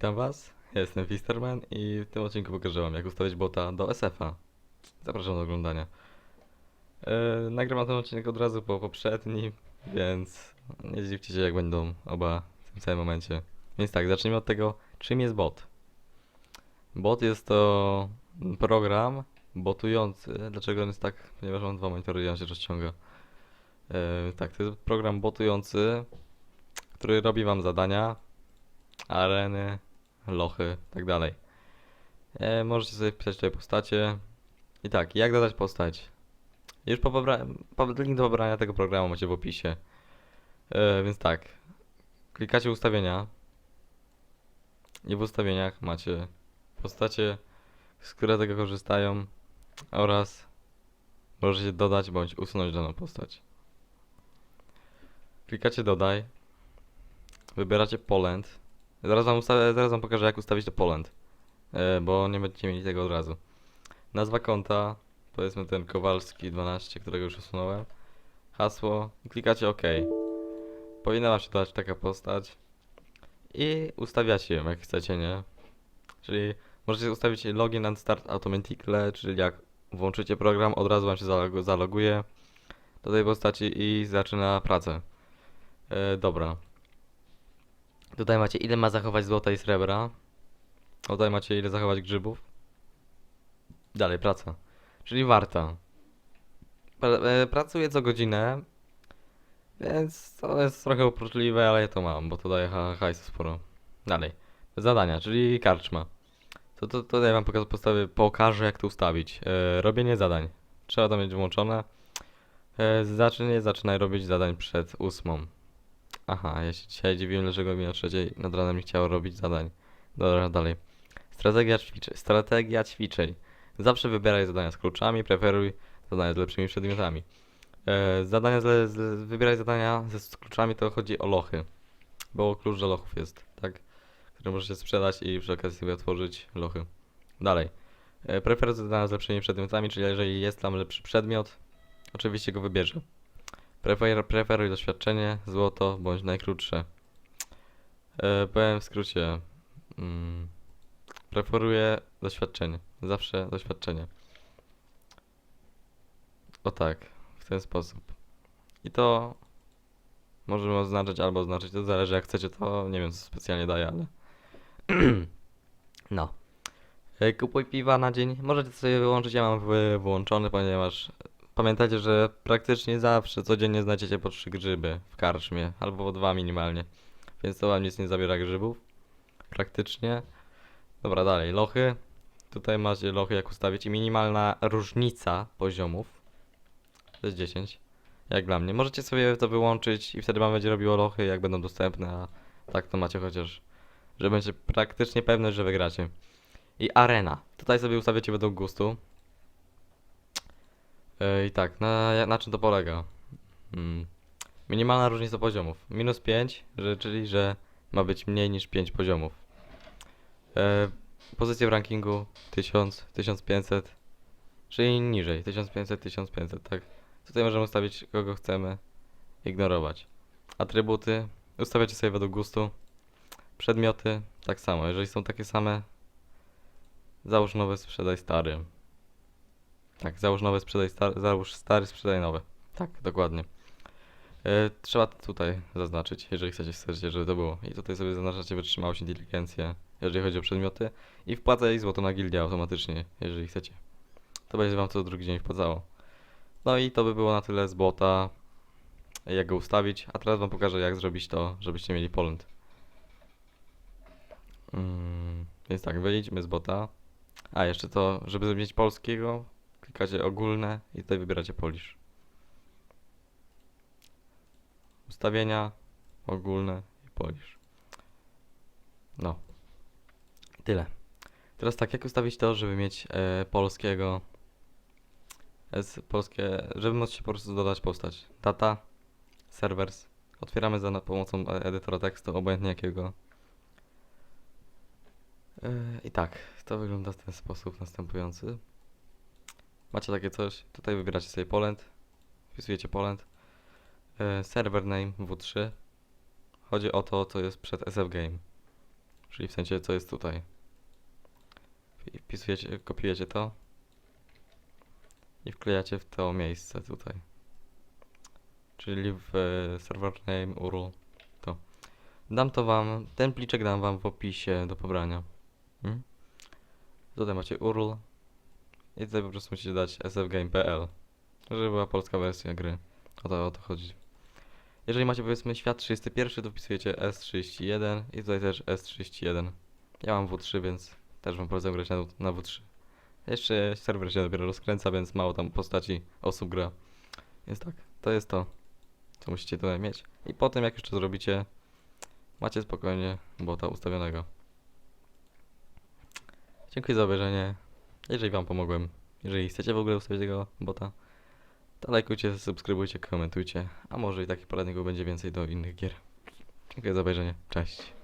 witam was. Ja jestem Fisterman i w tym odcinku pokażę wam jak ustawić bota do SF-a. Zapraszam do oglądania. Yy, nagrywam ten odcinek od razu po poprzednim, więc nie dziwcie się jak będą oba w tym samym momencie. Więc tak, zacznijmy od tego, czym jest bot. Bot jest to program botujący. Dlaczego on jest tak? Ponieważ mam dwa monitory i on się rozciąga. Yy, tak, to jest program botujący, który robi wam zadania, areny, lochy, tak dalej. E, możecie sobie wpisać tutaj postacie. I tak, jak dodać postać? Już po link do pobrania tego programu macie w opisie. E, więc tak, klikacie ustawienia i w ustawieniach macie postacie, z które tego korzystają oraz możecie dodać bądź usunąć daną postać. Klikacie dodaj, wybieracie Poland. Zaraz wam, ustawię, zaraz wam pokażę jak ustawić to Poland, e, bo nie będziecie mieli tego od razu. Nazwa konta, powiedzmy ten Kowalski 12, którego już usunąłem. Hasło, klikacie OK. Powinna wam się dać taka postać i ustawiacie ją jak chcecie, nie? Czyli możecie ustawić login and start automatically, czyli jak włączycie program, od razu wam się zalog- zaloguje do tej postaci i zaczyna pracę. E, dobra. Tutaj macie ile ma zachować złota i srebra. Tutaj macie ile zachować grzybów. Dalej, praca. Czyli warta. E, pracuję co godzinę. Więc to jest trochę uporczywe, ale ja to mam, bo to daje ha- hajsu sporo. Dalej. Zadania, czyli karczma. To, to, tutaj wam pokażę, postawię, pokażę jak to ustawić. E, robienie zadań. Trzeba to mieć włączone. E, zacznij, zaczynaj robić zadań przed ósmą. Aha, ja się dzisiaj dziwiłem, dlaczego mi o trzeciej nad ranem nie chciało robić zadań. Dobra, dalej. Strategia ćwiczeń. Strategia ćwiczeń. Zawsze wybieraj zadania z kluczami, preferuj zadania z lepszymi przedmiotami. E, zadania z, z, wybieraj zadania ze z kluczami, to chodzi o lochy. Bo klucz do lochów jest, tak? Który możecie sprzedać i przy okazji sobie otworzyć lochy. Dalej. E, preferuj zadania z lepszymi przedmiotami, czyli jeżeli jest tam lepszy przedmiot, oczywiście go wybierze. Prefer, preferuj doświadczenie, złoto bądź najkrótsze. E, powiem w skrócie. Mm, preferuję doświadczenie. Zawsze doświadczenie. O tak, w ten sposób. I to możemy oznaczyć albo oznaczyć, to zależy jak chcecie, to nie wiem co specjalnie daje, ale... no. E, Kupuj piwa na dzień. Możecie sobie wyłączyć, ja mam wy- wyłączony, ponieważ Pamiętajcie, że praktycznie zawsze codziennie znajdziecie po trzy grzyby w karczmie, albo po dwa minimalnie. Więc to wam nic nie zabiera grzybów. Praktycznie. Dobra, dalej. Lochy. Tutaj macie lochy jak ustawić i minimalna różnica poziomów. To jest 10. Jak dla mnie. Możecie sobie to wyłączyć i wtedy wam będzie robiło lochy jak będą dostępne, a tak to macie chociaż, że będzie praktycznie pewność, że wygracie. I arena. Tutaj sobie ustawiacie według gustu. I tak, na, na czym to polega? Mm. Minimalna różnica poziomów. Minus 5, że, czyli że ma być mniej niż 5 poziomów. E, pozycje w rankingu 1000, 1500, czyli niżej. 1500, 1500, tak. Tutaj możemy ustawić kogo chcemy ignorować. Atrybuty ustawiacie sobie według gustu. Przedmioty tak samo. Jeżeli są takie same, załóż nowy, sprzedaj stary. Tak, załóż nowy, sprzedaj stary, załóż stary, sprzedaj nowy. Tak, dokładnie. E, trzeba tutaj zaznaczyć, jeżeli chcecie, chcecie, żeby to było. I tutaj sobie zaznaczacie wytrzymałość, inteligencję, jeżeli chodzi o przedmioty. I wpłacaj złoto na gildię automatycznie, jeżeli chcecie. To będzie wam co drugi dzień wpłacało. No i to by było na tyle z bota, jak go ustawić. A teraz wam pokażę, jak zrobić to, żebyście mieli Poland. Mm, więc tak, wyjdźmy z bota. A, jeszcze to, żeby mieć polskiego, klikacie ogólne i tutaj wybieracie Polish. Ustawienia, ogólne i Polish. No. Tyle. Teraz tak, jak ustawić to, żeby mieć e, polskiego, z polskie, żeby móc się po prostu dodać postać. Data, servers. Otwieramy za pomocą e- edytora tekstu, obojętnie jakiego. E, I tak, to wygląda w ten sposób następujący. Macie takie coś, tutaj wybieracie sobie Poland, wpisujecie Poland, e, server name w3. Chodzi o to, co jest przed SF Game. Czyli w sensie co jest tutaj. Wpisujecie, kopiujecie to i wklejacie w to miejsce tutaj. Czyli w e, server name URL to. Dam to wam, ten pliczek dam wam w opisie do pobrania. Hmm? Tutaj macie URL i tutaj po prostu musicie dać sfgame.pl żeby była polska wersja gry. O to, o to chodzi. Jeżeli macie powiedzmy świat 31, to wpisujecie S31 i tutaj też S31. Ja mam W3, więc też wam polecam grać na, na W3. Jeszcze serwer się dopiero rozkręca, więc mało tam postaci osób gra. Więc tak, to jest to, co musicie tutaj mieć. I potem jak już to zrobicie, macie spokojnie bota ustawionego. Dziękuję za obejrzenie. Jeżeli wam pomogłem, jeżeli chcecie w ogóle ustawić tego bota, to lajkujcie, subskrybujcie, komentujcie, a może i takich poradników będzie więcej do innych gier. Dziękuję za obejrzenie. Cześć.